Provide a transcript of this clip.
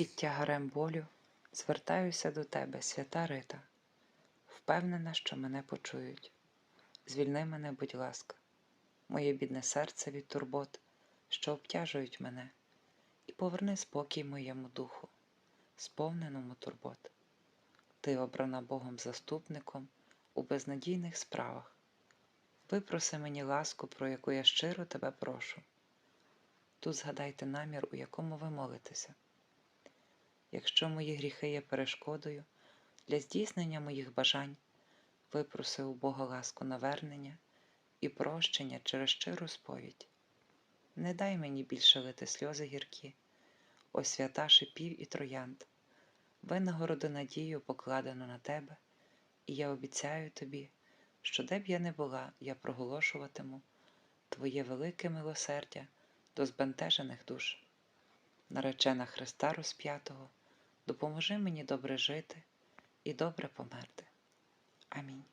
Під тягарем болю звертаюся до тебе, свята Рита, впевнена, що мене почують. Звільни мене, будь ласка, моє бідне серце від турбот, що обтяжують мене, і поверни спокій моєму духу, сповненому турбот. Ти обрана Богом заступником у безнадійних справах. Випроси мені ласку, про яку я щиро тебе прошу. Тут згадайте намір, у якому ви молитеся. Якщо мої гріхи є перешкодою для здійснення моїх бажань, випроси у Бога ласку навернення і прощення через щиру сповідь. Не дай мені більше лити сльози гіркі, о свята шипів і троянд, винагороди надію покладену на тебе, і я обіцяю тобі, що де б я не була, я проголошуватиму Твоє велике милосердя до збентежених душ. Наречена Христа розп'ятого, допоможи мені добре жити і добре померти. Амінь.